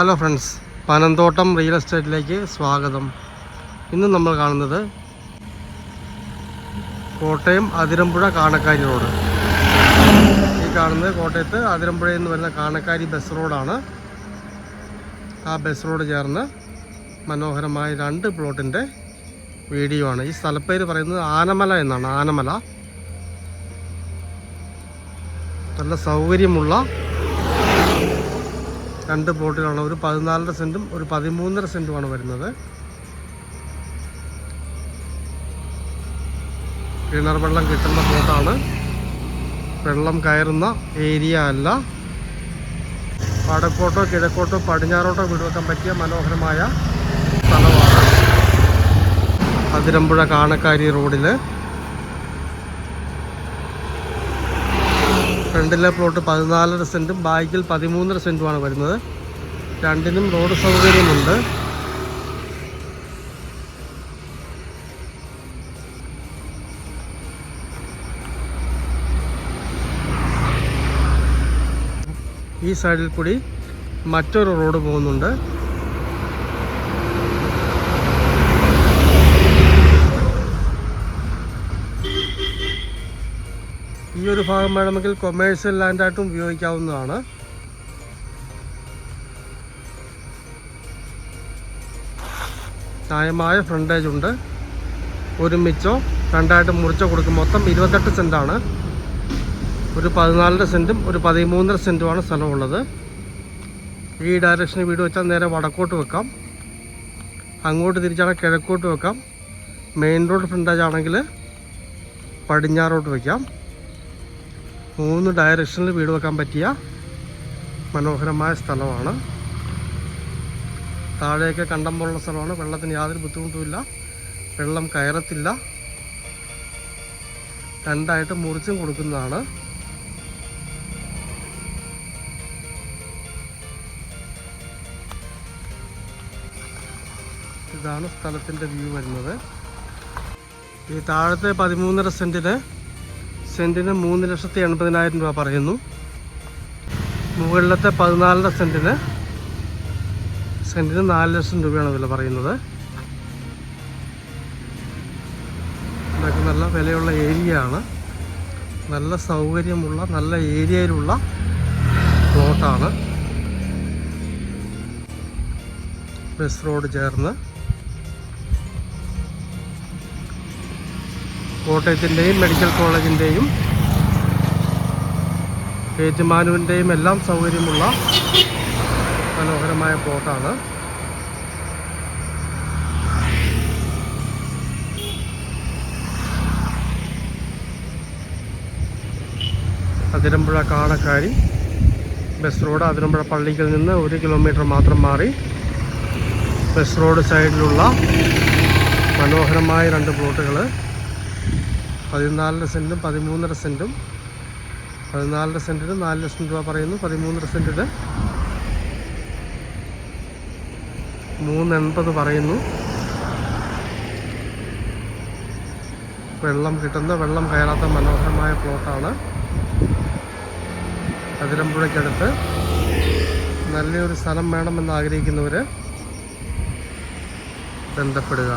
Hello friends Panamthottam real എസ്റ്റേറ്റിലേക്ക് സ്വാഗതം. ഇന്ന് നമ്മൾ കാണുന്നത് കോട്ടയം അതിരമ്പുഴ കാണക്കാരി റോഡ്. ഈ കാണുന്നത് കോട്ടയത്ത് അതിരമ്പുഴയിൽ നിന്ന് വരുന്ന കാണക്കാരി ബസ് റോഡാണ് ആ ബസ് റോഡ് ചേർന്ന് മനോഹരമായ രണ്ട് പ്ലോട്ടിന്റെ വീഡിയോ ആണ് ഈ സ്ഥലപ്പേര് പറയുന്നത് ആനമല എന്നാണ്. ആനമല. നല്ല സൗകര്യമുള്ള രണ്ട് പ്ലോട്ടുകളാണ് ഒരു പതിനാലര സെന്റും ഒരു പതിമൂന്നര സെന്റുമാണ് വരുന്നത്. കിണർ വെള്ളം കിട്ടുന്ന പ്ലോട്ടാണ്. വെള്ളം കയറുന്ന ഏരിയ അല്ല. വടക്കോട്ടോ കിഴക്കോട്ടോ പടിഞ്ഞാറോട്ടോ വീട് വെക്കാൻ പറ്റിയ മനോഹരമായ സ്ഥലമാണ്. അതിരമ്പുഴ കാണക്കാരി റോഡിൽ ഫ്രണ്ടിലെ പ്ലോട്ട് പതിനാലര സെന്റും ബാക്കിൽ പതിമൂന്നര സെന്റുമാണ് വരുന്നത്. രണ്ടിനും റോഡ് സൗകര്യമുണ്ട്. ഈ സൈഡിൽ കൂടി മറ്റൊരു റോഡ് പോകുന്നുണ്ട്. ഈ ഒരു ഭാഗം വേണമെങ്കിൽ കൊമേഴ്സ്യൽ ലാൻഡായിട്ടും ഉപയോഗിക്കാവുന്നതാണ്. ന്യായമായ ഫ്രണ്ടേജ് ഉണ്ട്. ഒരുമിച്ചോ രണ്ടായിട്ട് മുറിച്ചോ കൊടുക്കും. മൊത്തം ഇരുപത്തെട്ട് സെന്റാണ് ഒരു പതിനാലര സെന്റും ഒരു പതിമൂന്നര സെന്റുമാണ് സ്ഥലമുള്ളത്. ഈ ഡയറക്ഷനിൽ വീട് വെച്ചാൽ നേരെ വടക്കോട്ട് വെക്കാം. അങ്ങോട്ട് തിരിച്ചാണ് കിഴക്കോട്ട് വെക്കാം. മെയിൻ റോഡ് ഫ്രണ്ടേജ് ആണെങ്കിൽ പടിഞ്ഞാറോട്ട് വയ്ക്കാം മൂന്ന് ഡയറക്ഷനിൽ വീട് വെക്കാൻ പറ്റിയ മനോഹരമായ സ്ഥലമാണ്. താഴെയൊക്കെ കണ്ടം പോലുള്ള സ്ഥലമാണ്. വെള്ളത്തിന് യാതൊരു ബുദ്ധിമുട്ടുമില്ല. വെള്ളം കയറത്തില്ല. രണ്ടായിട്ട് മുറിച്ചും കൊടുക്കുന്നതാണ്. ഇതാണ് സ്ഥലത്തിന്റെ വ്യൂ വരുന്നത്. ഈ താഴത്തെ പതിമൂന്നര സെന്റിന് സെന്റിന് മൂന്ന് ലക്ഷത്തി എൺപതിനായിരം രൂപ പറയുന്നു. മുകളിലത്തെ പതിനാലര സെന്റിന് സെന്റിന് നാല് ലക്ഷം രൂപയാണ് വില പറയുന്നത്. ഇതൊക്കെ നല്ല വിലയുള്ള ഏരിയ ആണ് നല്ല സൗകര്യമുള്ള നല്ല ഏരിയയിലുള്ള പ്ലോട്ടാണ്. ബസ് റോഡ് ചേർന്ന് കോട്ടയത്തിന്റെയും മെഡിക്കൽ കോളേജിന്റെയും ഏറ്റുമാനുവിന്റെയും എല്ലാം സൗകര്യമുള്ള മനോഹരമായ പ്ലോട്ടാണ്. അതിരമ്പുഴ കാണക്കാരി ബസ് റോഡ് അതിരമ്പുഴ പള്ളിക്കൽ നിന്ന് ഒരു കിലോമീറ്റർ മാത്രം മാറി ബസ് റോഡ് സൈഡിലുള്ള മനോഹരമായ രണ്ട് പ്ലോട്ടുകൾ പതിനാലര സെന്റും പതിമൂന്നര സെന്റും പതിനാലര സെന്റിന് നാല് ലക്ഷം രൂപ പറയുന്നു. പതിമൂന്നര സെന്റിന് മൂന്ന് എൺപത് പറയുന്നു. വെള്ളം കിട്ടുന്ന വെള്ളം കയറാത്ത മനോഹരമായ പ്ലോട്ടാണ്. അതിരമ്പുഴയ്ക്കടുത്ത് നല്ലൊരു സ്ഥലം വേണമെന്ന് ആഗ്രഹിക്കുന്നവർ ബന്ധപ്പെടുക.